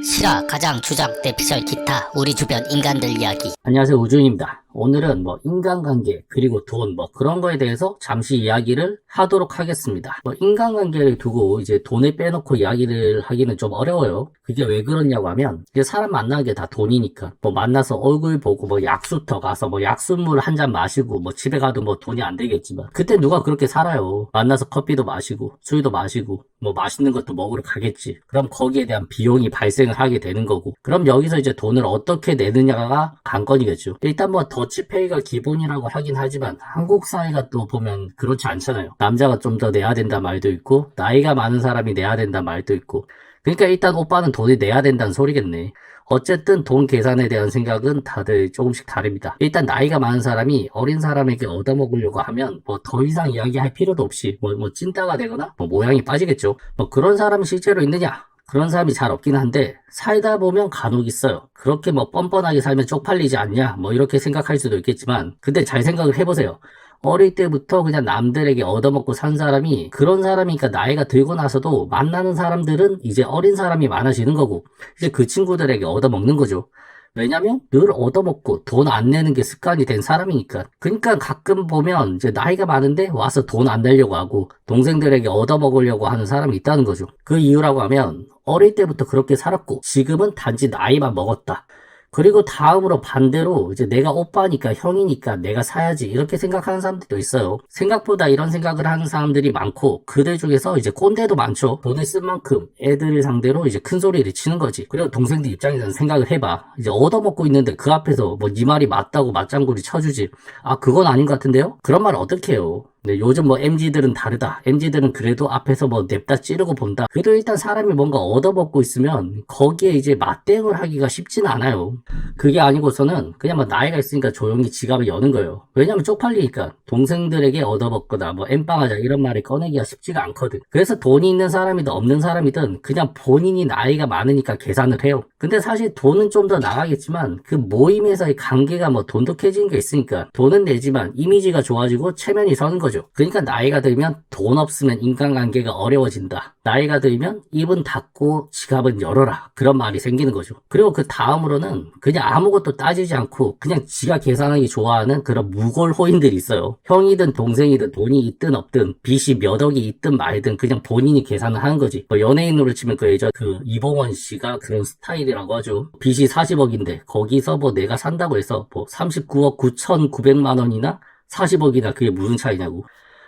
실화, 가장, 주장, 대피셜, 기타, 우리 주변 인간들 이야기. 안녕하세요 우준입니다. 오늘은 뭐 인간관계 그리고 돈 뭐 그런 거에 대해서 잠시 이야기를 하도록 하겠습니다. 뭐 인간관계를 두고 이제 돈을 빼놓고 이야기를 하기는 좀 어려워요. 그게 왜 그러냐고 하면 이제 사람 만나는 게 다 돈이니까 뭐 만나서 얼굴 보고 뭐 약수터 가서 뭐 약수물 한 잔 마시고 뭐 집에 가도 뭐 돈이 안 되겠지만 그때 누가 그렇게 살아요. 만나서 커피도 마시고 술도 마시고 뭐 맛있는 것도 먹으러 가겠지. 그럼 거기에 대한 비용이 발생을 하게 되는 거고 그럼 여기서 이제 돈을 어떻게 내느냐가 관건이겠죠. 일단 뭐 더치페이가 기본이라고 하긴 하지만 한국 사회가 또 보면 그렇지 않잖아요. 남자가 좀 더 내야 된다 말도 있고 나이가 많은 사람이 내야 된다 말도 있고 그러니까 일단 오빠는 돈을 내야 된다는 소리겠네. 어쨌든 돈 계산에 대한 생각은 다들 조금씩 다릅니다. 일단 나이가 많은 사람이 어린 사람에게 얻어먹으려고 하면 뭐 더 이상 이야기할 필요도 없이 뭐, 뭐 찐따가 되거나 뭐 모양이 빠지겠죠. 뭐 그런 사람이 실제로 있느냐? 그런 사람이 잘 없긴 한데 살다 보면 간혹 있어요. 그렇게 뭐 뻔뻔하게 살면 쪽팔리지 않냐? 뭐 이렇게 생각할 수도 있겠지만 근데 잘 생각을 해보세요. 어릴 때부터 그냥 남들에게 얻어먹고 산 사람이 그런 사람이니까 나이가 들고 나서도 만나는 사람들은 이제 어린 사람이 많아지는 거고 이제 그 친구들에게 얻어먹는 거죠. 왜냐면 늘 얻어먹고 돈 안 내는 게 습관이 된 사람이니까. 그러니까 가끔 보면 이제 나이가 많은데 와서 돈 안 내려고 하고 동생들에게 얻어먹으려고 하는 사람이 있다는 거죠. 그 이유라고 하면 어릴 때부터 그렇게 살았고 지금은 단지 나이만 먹었다. 그리고 다음으로 반대로 이제 내가 오빠니까 형이니까 내가 사야지 이렇게 생각하는 사람들도 있어요. 생각보다 이런 생각을 하는 사람들이 많고 그들 중에서 이제 꼰대도 많죠. 돈을 쓴 만큼 애들 상대로 이제 큰 소리를 치는 거지. 그리고 동생들 입장에서는 생각을 해봐. 이제 얻어먹고 있는데 그 앞에서 뭐 네 말이 맞다고 맞장구리 쳐주지. 아 그건 아닌 것 같은데요? 그런 말 어떻게 해요? 네, 요즘 뭐 MZ들은 다르다. MZ들은 그래도 앞에서 뭐 냅다 찌르고 본다. 그래도 일단 사람이 뭔가 얻어먹고 있으면 거기에 이제 맞대응을 하기가 쉽지는 않아요. 그게 아니고서는 그냥 뭐 나이가 있으니까 조용히 지갑을 여는 거예요. 왜냐면 쪽팔리니까 동생들에게 얻어먹거나 뭐 엠빵하자 이런 말을 꺼내기가 쉽지가 않거든. 그래서 돈이 있는 사람이든 없는 사람이든 그냥 본인이 나이가 많으니까 계산을 해요. 근데 사실 돈은 좀 더 나가겠지만 그 모임에서의 관계가 뭐 돈독해지는 게 있으니까 돈은 내지만 이미지가 좋아지고 체면이 서는 거죠. 그러니까 나이가 들면 돈 없으면 인간관계가 어려워진다. 나이가 들면 입은 닫고 지갑은 열어라. 그런 말이 생기는 거죠. 그리고 그 다음으로는 그냥 아무것도 따지지 않고 그냥 지가 계산하기 좋아하는 그런 무골 호인들이 있어요. 형이든 동생이든 돈이 있든 없든 빚이 몇 억이 있든 말든 그냥 본인이 계산을 하는 거지. 뭐 연예인으로 치면 그 예전 그 이봉원 씨가 그런 스타일 이라고 하죠. 빚이 40억인데 거기서 뭐 내가 산다고 해서 뭐 39억 9,900만 원이나 40억이나 그게 무슨 차이냐고.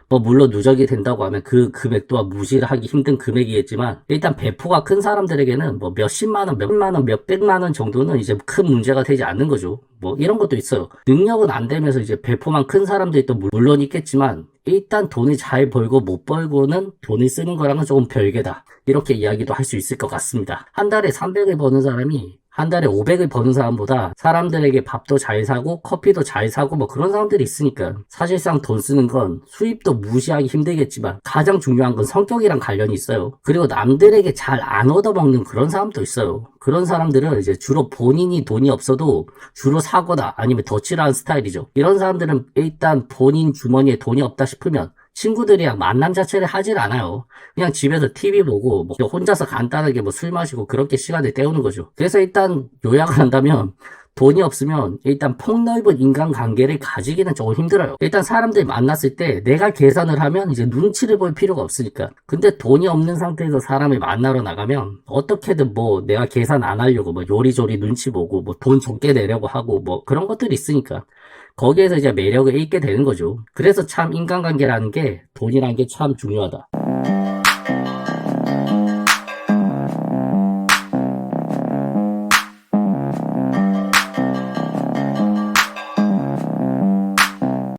뭐 물론 누적이 된다고 하면 그 금액 또한 무시를 하기 힘든 금액이겠지만 일단 배포가 큰 사람들에게는 뭐 몇십만 원, 몇만 원, 몇백만 원 정도는 이제 큰 문제가 되지 않는 거죠. 뭐 이런 것도 있어요. 능력은 안 되면서 이제 배포만 큰 사람들이 또 물론 있겠지만 일단 돈을 잘 벌고 못 벌고는 돈을 쓰는 거랑은 조금 별개다. 이렇게 이야기도 할 수 있을 것 같습니다. 한 달에 300을 버는 사람이 한 달에 500을 버는 사람보다 사람들에게 밥도 잘 사고 커피도 잘 사고 뭐 그런 사람들이 있으니까 사실상 돈 쓰는 건 수입도 무시하기 힘들겠지만 가장 중요한 건 성격이랑 관련이 있어요. 그리고 남들에게 잘 안 얻어먹는 그런 사람도 있어요. 그런 사람들은 이제 주로 본인이 돈이 없어도 주로 사거나 아니면 덧칠하는 스타일이죠. 이런 사람들은 일단 본인 주머니에 돈이 없다 싶으면 친구들이랑 만남 자체를 하질 않아요. 그냥 집에서 TV 보고 뭐 혼자서 간단하게 뭐 술 마시고 그렇게 시간을 때우는 거죠. 그래서 일단 요약을 한다면 돈이 없으면 일단 폭넓은 인간관계를 가지기는 조금 힘들어요. 일단 사람들 만났을 때 내가 계산을 하면 이제 눈치를 볼 필요가 없으니까. 근데 돈이 없는 상태에서 사람을 만나러 나가면 어떻게든 뭐 내가 계산 안 하려고 뭐 요리조리 눈치 보고 뭐 돈 적게 내려고 하고 뭐 그런 것들이 있으니까. 거기에서 이제 매력을 잃게 되는 거죠. 그래서 참 인간관계라는 게 돈이라는 게 참 중요하다.